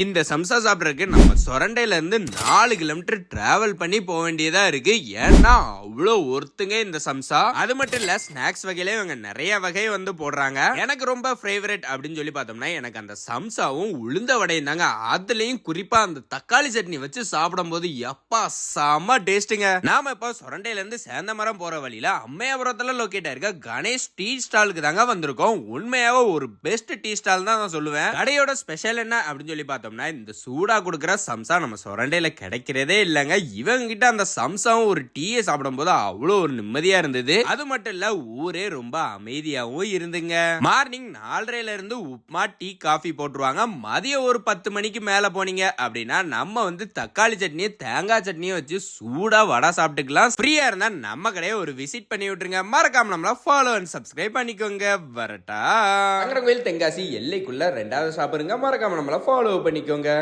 இந்த சம்சா சாப்பிட்றதுக்கு நம்ம சொரண்டையில இருந்து நாலு கிலோமீட்டர் டிராவல் பண்ணி போக வேண்டியதா இருக்கு. ஏன்னா அவ்வளோ ஒருத்துங்க இந்த சம்சா. அது மட்டும் இல்ல ஸ்நாக்ஸ் வகையில இவங்க நிறைய வகை வந்து போடுறாங்க. எனக்கு ரொம்ப ஃபேவரட் அப்படின்னு சொல்லி பார்த்தோம்னா எனக்கு அந்த சம்சாவும் உளுந்த வடையும் தாங்க. அதுலயும் குறிப்பா அந்த தக்காளி சட்னி வச்சு சாப்பிடும்போது எப்பா செம்ம டேஸ்ட்டுங்க. நாம இப்போ சொரண்டையில இருந்து சேந்தமரம் போற வழியில அம்மையாபுரத்துல லொக்கேட் ஆயிருக்க கணேஷ் டீ ஸ்டாலுக்கு தாங்க வந்திருக்கோம். உண்மையாவே ஒரு பெஸ்ட் டீ ஸ்டால் தான் நான் சொல்லுவேன். கடையோட ஸ்பெஷல் என்ன அப்படின்னு சொல்லி பார்த்தோம்னா இந்த சூடா கொடுக்குற சம்சா நம்ம சொரண்டையில் கிடைக்கிறதே இல்லைங்க. இவங்க கிட்ட அந்த சம்சாவும் ஒரு டீயை சாப்பிடும்போது அவ்வளோ ஒரு நிம்மதியா இருந்தது. அது மட்டும் இல்ல ஊரே ரொம்ப அமைதியாவும் இருந்துங்க. மார்னிங் நாலரைல இருந்து உப்மா டீ காஃபி போட்டுருவாங்க. மதியம் ஒரு பத்து மணிக்கு மேல போனீங்க அப்படின்னா நம்ம வந்து தக்காளி சட்னியும் தேங்காய் சட்னியும் வச்சு சூடா வடை சாப்பிட்டுக்கலாம். ஃப்ரீயா இருந்தா நம்ம கடையை ஒரு விசிட் பண்ணி விட்டுருங்க. மறக்காம நம்மள ஃபாலோ அண்ட் சப்ஸ்கிரைப் பண்ணிக்கோங்க. வரட்டா. கோயில் தென்காசி எல்லைக்குள்ள ரெண்டாவது சாப்பிடுங்க மறக்காம நம்மள ஃபாலோ பண்ணிக்கோங்க.